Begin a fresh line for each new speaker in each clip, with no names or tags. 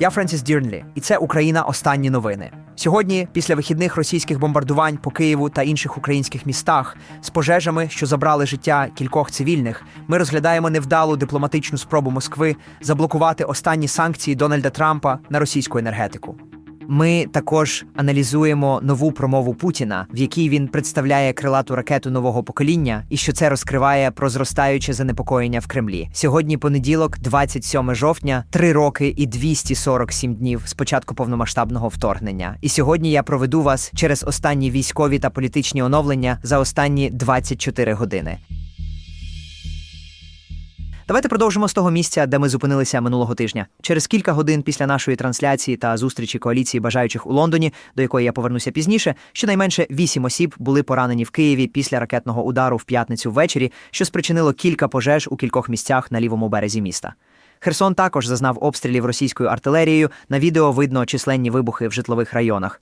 Я Френсіс Дірнлі, і це Україна. Останні новини. Сьогодні, після вихідних російських бомбардувань по Києву та інших українських містах, з пожежами, що забрали життя кількох цивільних, ми розглядаємо невдалу дипломатичну спробу Москви заблокувати останні санкції Дональда Трампа на російську енергетику. Ми також аналізуємо нову промову Путіна, в якій він представляє крилату ракету нового покоління, і що це розкриває про зростаюче занепокоєння в Кремлі. Сьогодні понеділок, 27 жовтня, три роки і 247 днів з початку повномасштабного вторгнення. І сьогодні я проведу вас через останні військові та політичні оновлення за останні 24 години. Давайте продовжимо з того місця, де ми зупинилися минулого тижня. Через кілька годин після нашої трансляції та зустрічі коаліції бажаючих у Лондоні, до якої я повернуся пізніше, щонайменше вісім осіб були поранені в Києві після ракетного удару в п'ятницю ввечері, що спричинило кілька пожеж у кількох місцях на лівому березі міста. Херсон також зазнав обстрілів російською артилерією. На відео видно численні вибухи в житлових районах.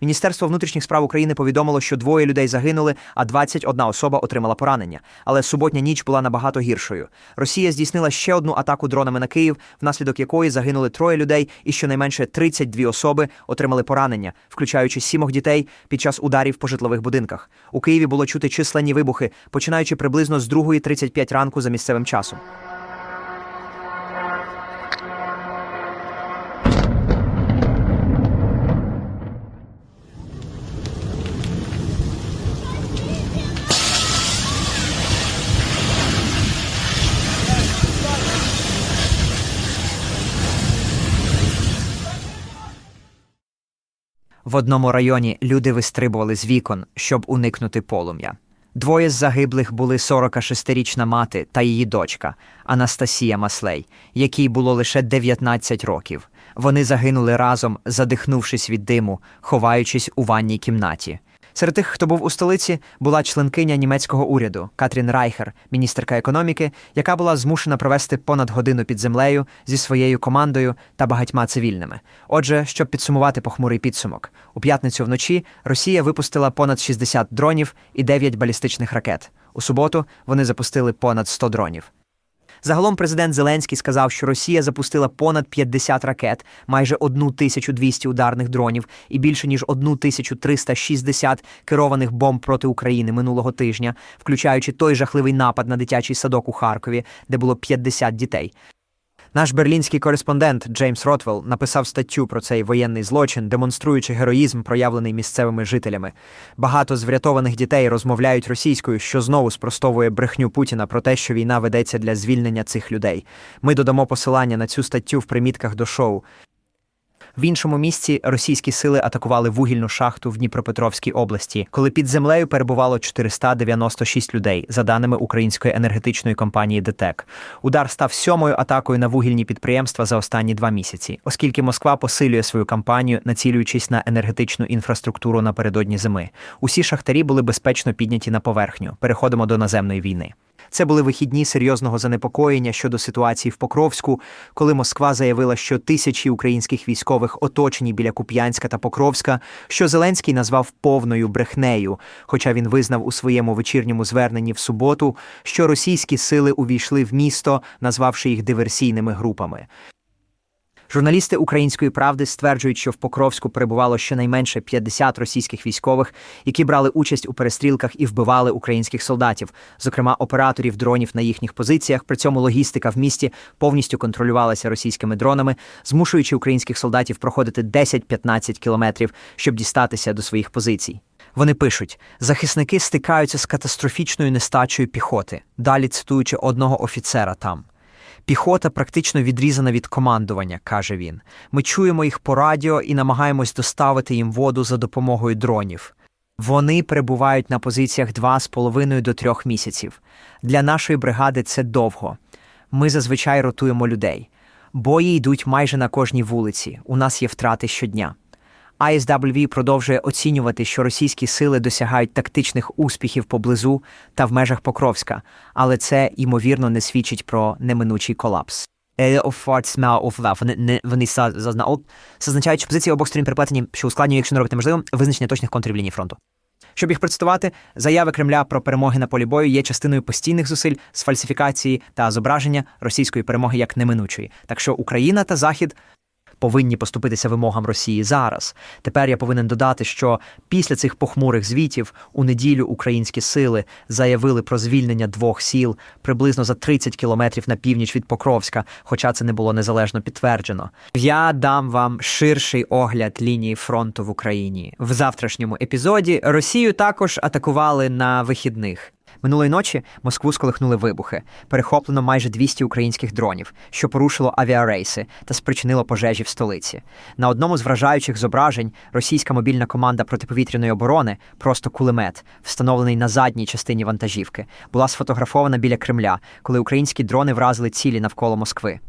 Міністерство внутрішніх справ України повідомило, що двоє людей загинули, а 21 особа отримала поранення. Але суботня ніч була набагато гіршою. Росія здійснила ще одну атаку дронами на Київ, внаслідок якої загинули троє людей, і щонайменше 32 особи отримали поранення, включаючи сімох дітей під час ударів по житлових будинках. У Києві було чути численні вибухи, починаючи приблизно з 2.35 ранку за місцевим часом. В одному районі люди вистрибували з вікон, щоб уникнути полум'я. Двоє з загиблих були 46-річна мати та її дочка Анастасія Маслей, якій було лише 19 років. Вони загинули разом, задихнувшись від диму, ховаючись у ванній кімнаті. Серед тих, хто був у столиці, була членкиня німецького уряду Катрін Райхер, міністерка економіки, яка була змушена провести понад годину під землею зі своєю командою та багатьма цивільними. Отже, щоб підсумувати похмурий підсумок, у п'ятницю вночі Росія випустила понад 60 дронів і 9 балістичних ракет. У суботу вони запустили понад 100 дронів. Загалом президент Зеленський сказав, що Росія запустила понад 50 ракет, майже 1200 ударних дронів і більше ніж 1360 керованих бомб проти України минулого тижня, включаючи той жахливий напад на дитячий садок у Харкові, де було 50 дітей. Наш берлінський кореспондент Джеймс Ротвелл написав статтю про цей воєнний злочин, демонструючи героїзм, проявлений місцевими жителями. Багато з врятованих дітей розмовляють російською, що знову спростовує брехню Путіна про те, що війна ведеться для звільнення цих людей. Ми додамо посилання на цю статтю в примітках до шоу. В іншому місці російські сили атакували вугільну шахту в Дніпропетровській області, коли під землею перебувало 496 людей, за даними української енергетичної компанії ДТЕК. Удар став сьомою атакою на вугільні підприємства за останні два місяці, оскільки Москва посилює свою кампанію, націлюючись на енергетичну інфраструктуру напередодні зими. Усі шахтарі були безпечно підняті на поверхню. Переходимо до наземної війни. Це були вихідні серйозного занепокоєння щодо ситуації в Покровську, коли Москва заявила, що тисячі українських військових оточені біля Куп'янська та Покровська, що Зеленський назвав повною брехнею, хоча він визнав у своєму вечірньому зверненні в суботу, що російські сили увійшли в місто, назвавши їх диверсійними групами. Журналісти української правди стверджують, що в Покровську перебувало щонайменше 50 російських військових, які брали участь у перестрілках і вбивали українських солдатів, зокрема операторів дронів на їхніх позиціях. При цьому логістика в місті повністю контролювалася російськими дронами, змушуючи українських солдатів проходити 10-15 кілометрів, щоб дістатися до своїх позицій. Вони пишуть: захисники стикаються з катастрофічною нестачею піхоти, далі цитуючи одного офіцера там. Піхота практично відрізана від командування, каже він. Ми чуємо їх по радіо і намагаємось доставити їм воду за допомогою дронів. Вони перебувають на позиціях 2,5 до 3 місяців. Для нашої бригади це довго. Ми зазвичай ротуємо людей. Бої йдуть майже на кожній вулиці. У нас є втрати щодня. ISWV продовжує оцінювати, що російські сили досягають тактичних успіхів поблизу та в межах Покровська, але це ймовірно не свідчить про неминучий колапс. Е. Вони, зазначають, що позиції обох сторін переплетені, що ускладнює, якщо не робити можливим, визначення точних контрів лінії фронту. Щоб їх процитувати, заяви Кремля про перемоги на полі бою є частиною постійних зусиль з фальсифікації та зображення російської перемоги як неминучої. Так що Україна та Захід повинні поступитися вимогам Росії зараз. Тепер я повинен додати, що після цих похмурих звітів у неділю українські сили заявили про звільнення двох сіл приблизно за 30 кілометрів на північ від Покровська, хоча це не було незалежно підтверджено. Я дам вам ширший огляд лінії фронту в Україні в завтрашньому епізоді. Росію також атакували на вихідних. Минулої ночі Москву сколихнули вибухи. Перехоплено майже 200 українських дронів, що порушило авіарейси та спричинило пожежі в столиці. На одному з вражаючих зображень російська мобільна команда протиповітряної оборони, просто кулемет, встановлений на задній частині вантажівки, була сфотографована біля Кремля, коли українські дрони вразили цілі навколо Москви.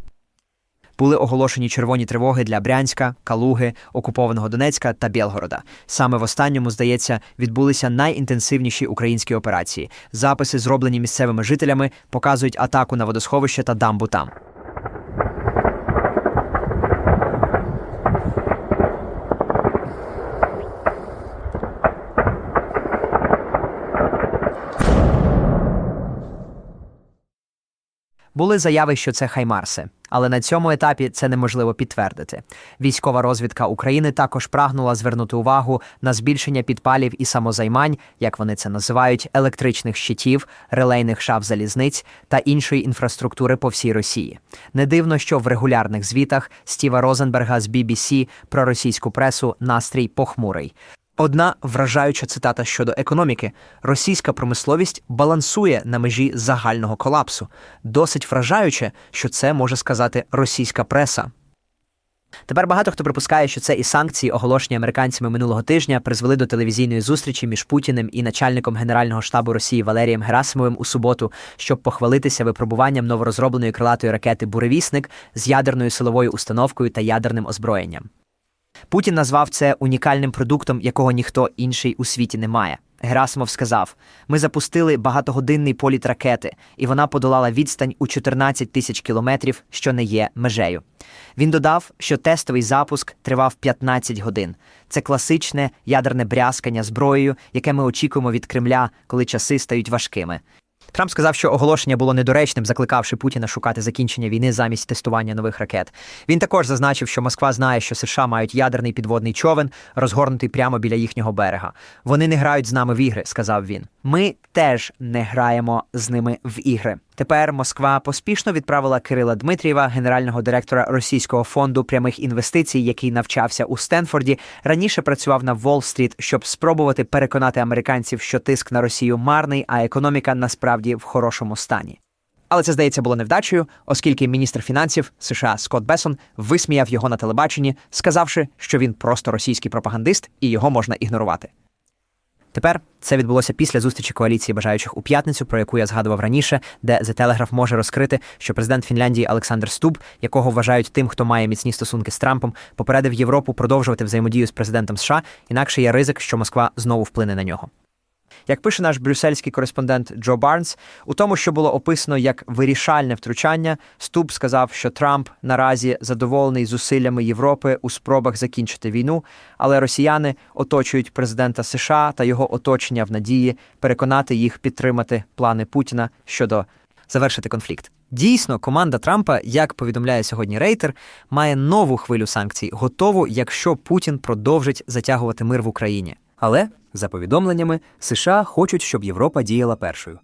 Були оголошені червоні тривоги для Брянська, Калуги, окупованого Донецька та Білгорода. Саме в останньому, здається, відбулися найінтенсивніші українські операції. Записи, зроблені місцевими жителями, показують атаку на водосховище та дамбу там. Були заяви, що це хаймарси, але на цьому етапі це неможливо підтвердити. Військова розвідка України також прагнула звернути увагу на збільшення підпалів і самозаймань, як вони це називають, електричних щитів, релейних шаф залізниць та іншої інфраструктури по всій Росії. Не дивно, що в регулярних звітах Стіва Розенберга з BBC про російську пресу настрій похмурий. Одна вражаюча цитата щодо економіки: російська промисловість балансує на межі загального колапсу. Досить вражаюче, що це може сказати російська преса. Тепер багато хто припускає, що це і санкції, оголошені американцями минулого тижня, призвели до телевізійної зустрічі між Путіним і начальником Генерального штабу Росії Валерієм Герасимовим у суботу, щоб похвалитися випробуванням новорозробленої крилатої ракети Буревісник з ядерною силовою установкою та ядерним озброєнням. Путін назвав це унікальним продуктом, якого ніхто інший у світі не має. Герасимов сказав: ми запустили багатогодинний політ ракети, і вона подолала відстань у 14 тисяч кілометрів, що не є межею. Він додав, що тестовий запуск тривав 15 годин. Це класичне ядерне брязкання зброєю, яке ми очікуємо від Кремля, коли часи стають важкими. Трамп сказав, що оголошення було недоречним, закликавши Путіна шукати закінчення війни замість тестування нових ракет. Він також зазначив, що Москва знає, що США мають ядерний підводний човен, розгорнутий прямо біля їхнього берега. Вони не грають з нами в ігри, сказав він. Ми теж не граємо з ними в ігри. Тепер Москва поспішно відправила Кирила Дмитрієва, генерального директора Російського фонду прямих інвестицій, який навчався у Стенфорді. Раніше працював на Уолл-стріт, щоб спробувати переконати американців, що тиск на Росію марний, а економіка насправді в хорошому стані. Але це здається було невдачею, оскільки міністр фінансів США Скотт Бесон висміяв його на телебаченні, сказавши, що він просто російський пропагандист і його можна ігнорувати. Тепер це відбулося після зустрічі коаліції бажаючих у п'ятницю, про яку я згадував раніше, де The Telegraph може розкрити, що президент Фінляндії Олександр Стуб, якого вважають тим, хто має міцні стосунки з Трампом, попередив Європу продовжувати взаємодію з президентом США, інакше є ризик, що Москва знову вплине на нього. Як пише наш брюссельський кореспондент Джо Барнс, у тому, що було описано як вирішальне втручання, Стуб сказав, що Трамп наразі задоволений зусиллями Європи у спробах закінчити війну, але росіяни оточують президента США та його оточення в надії переконати їх підтримати плани Путіна щодо завершити конфлікт. Дійсно, команда Трампа, як повідомляє сьогодні Рейтер, має нову хвилю санкцій, готову, якщо Путін продовжить затягувати мир в Україні. Але за повідомленнями, США хочуть, щоб Європа діяла першою.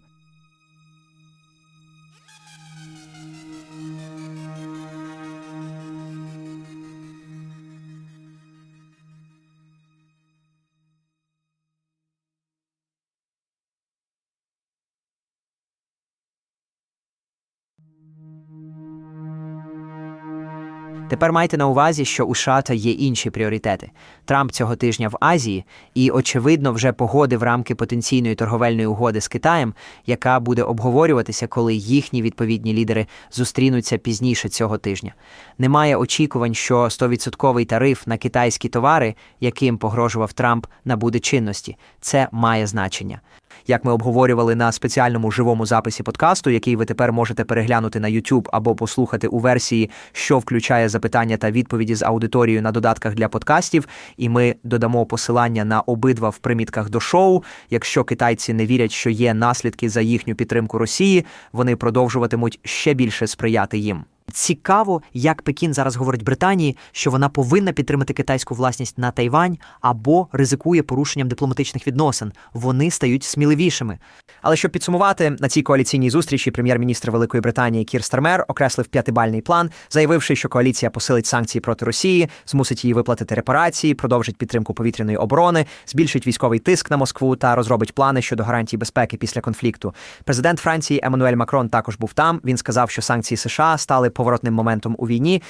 Тепер майте на увазі, що у США є інші пріоритети. Трамп цього тижня в Азії і, очевидно, вже погодив рамки потенційної торговельної угоди з Китаєм, яка буде обговорюватися, коли їхні відповідні лідери зустрінуться пізніше цього тижня. Немає очікувань, що 100% тариф на китайські товари, яким погрожував Трамп, набуде чинності. Це має значення. Як ми обговорювали на спеціальному живому записі подкасту, який ви тепер можете переглянути на YouTube або послухати у версії, що включає запитання та відповіді з аудиторією на додатках для подкастів, і ми додамо посилання на обидва в примітках до шоу. Якщо китайці не вірять, що є наслідки за їхню підтримку Росії, вони продовжуватимуть ще більше сприяти їм. Цікаво, як Пекін зараз говорить Британії, що вона повинна підтримати китайську власність на Тайвань або ризикує порушенням дипломатичних відносин. Вони стають сміливішими. Але щоб підсумувати, на цій коаліційній зустрічі прем'єр-міністр Великої Британії Кір Стармер окреслив п'ятибальний план, заявивши, що коаліція посилить санкції проти Росії, змусить її виплатити репарації, продовжить підтримку повітряної оборони, збільшить військовий тиск на Москву та розробить плани щодо гарантій безпеки після конфлікту. Президент Франції Еммануель Макрон також був там. Він сказав, що санкції США стали поворотним моментом у війні.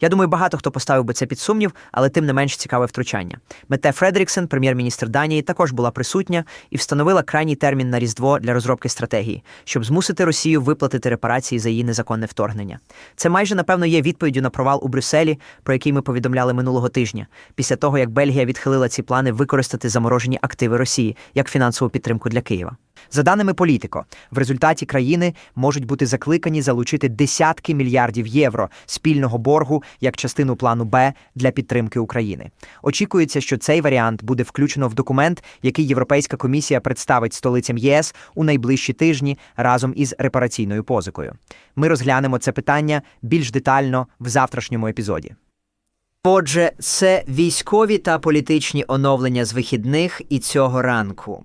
Я думаю, багато хто поставив би це під сумнів, але тим не менш цікаве втручання. Мете Фредріксен, прем'єр-міністр Данії, також була присутня і встановила крайній термін на Різдво для розробки стратегії, щоб змусити Росію виплатити репарації за її незаконне вторгнення. Це майже напевно є відповіддю на провал у Брюсселі, про який ми повідомляли минулого тижня, після того як Бельгія відхилила ці плани використати заморожені активи Росії як фінансову підтримку для Києва. За даними Політико, в результаті країни можуть бути закликані залучити десятки мільярдів євро спільного боргу як частину плану Б для підтримки України. Очікується, що цей варіант буде включено в документ, який Європейська комісія представить столицям ЄС у найближчі тижні разом із репараційною позикою. Ми розглянемо це питання більш детально в завтрашньому епізоді. Отже, це військові та політичні оновлення з вихідних і цього ранку.